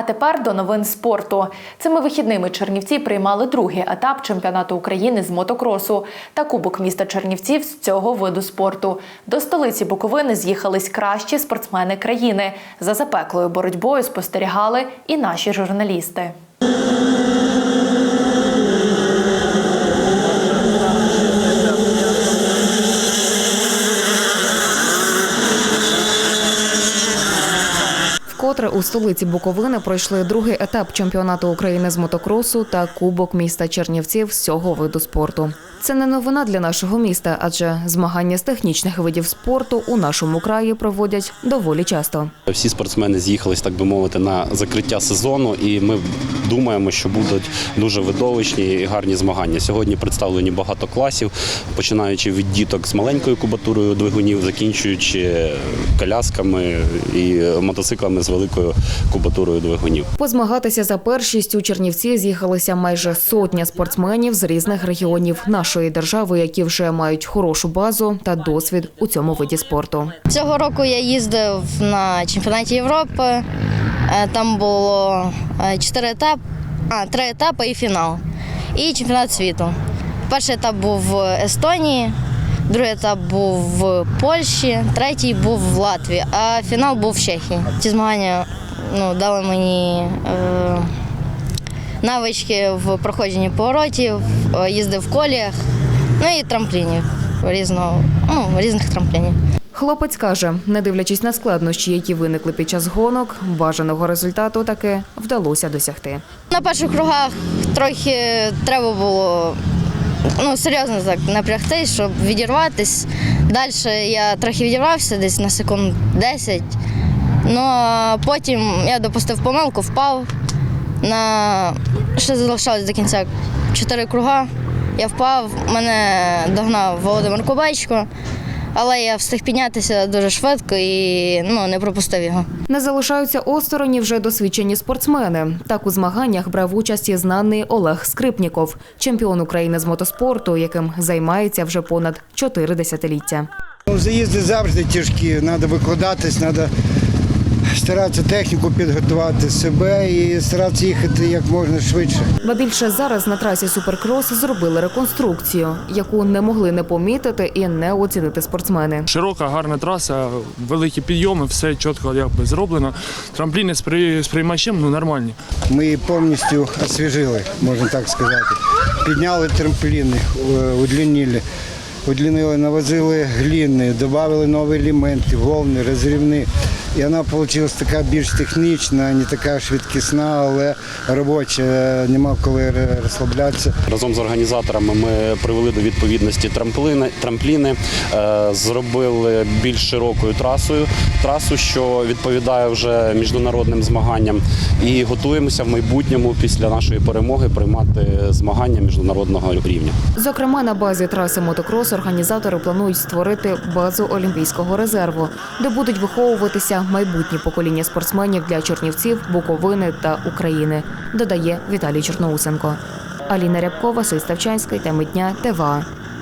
А тепер до новин спорту. Цими вихідними Чернівці приймали другий етап чемпіонату України з мотокросу та Кубок міста Чернівців з цього виду спорту. До столиці Буковини з'їхались кращі спортсмени країни. За запеклою боротьбою спостерігали і наші журналісти. Вкотре у столиці Буковини пройшли другий етап чемпіонату України з мотокросу та Кубок міста Чернівців з цього виду спорту. Це не новина для нашого міста, адже змагання з технічних видів спорту у нашому краї проводять доволі часто. Всі спортсмени з'їхались, так би мовити, на закриття сезону, і ми думаємо, що будуть дуже видовищні і гарні змагання. Сьогодні представлені багато класів, починаючи від діток з маленькою кубатурою двигунів, закінчуючи колясками і мотоциклами з великою кубатурою двигунів. Позмагатися за першість у Чернівці з'їхалися майже сотня спортсменів з різних регіонів нашої держави, які вже мають хорошу базу та досвід у цьому виді спорту. Цього року я їздив на чемпіонаті Європи. Е, Там було е, чотири етапи, а три етапи і фінал. І чемпіонат світу. Перший етап був в Естонії, другий етап був в Польщі, третій був в Латвії, а фінал був в Чехії. Ці змагання ну, дали мені е, навички в проходженні поворотів, е, їздив в коліях, ну і трамплінів різного, ну, різних трамплінів. Хлопець каже, не дивлячись на складнощі, які виникли під час гонок, бажаного результату таки вдалося досягти. На перших кругах трохи треба було ну, серйозно так напрягтись, щоб відірватись. Далі я трохи відірвався десь на секунд 10. Ну а потім я допустив помилку, впав. На... Ще залишалось до кінця чотири круга. Я впав, мене догнав Володимир Кубайчко, але я встиг піднятися дуже швидко і ну, не пропустив його. Не залишаються осторонь вже досвідчені спортсмени. Так у змаганнях брав участь і знаний Олег Скрипніков, чемпіон України з мотоспорту, яким займається вже понад чотири десятиліття. Ну, Заїзди завжди тяжкі, треба викладатись, треба старатися техніку підготувати себе і старатися їхати як можна швидше. Ба більше зараз на трасі Суперкрос зробили реконструкцію, яку не могли не помітити і не оцінити спортсмени. Широка, гарна траса, великі підйоми, все чітко якби зроблено. Трампліни з при- приймачем ну, нормальні. Ми її повністю освіжили, можна так сказати. Підняли трампліни, е, удлінили, удлінили, навозили гліни, додали нові елементи, волни, розрівни. І вона вийшла така більш технічна, не така швидкісна, але робоча, нема коли розслаблятися. Разом з організаторами ми привели до відповідності трампліни, трампліни е, зробили більш широкою трасою, трасу, що відповідає вже міжнародним змаганням. І готуємося в майбутньому після нашої перемоги приймати змагання міжнародного рівня. Зокрема, на базі траси мотокрос організатори планують створити базу олімпійського резерву, де будуть виховуватися майбутні покоління спортсменів для Чернівців, Буковини та України, додає Віталій Чорноусенко. Аліна Рябкова, Василь Ставчанський, теми дня, ТВА.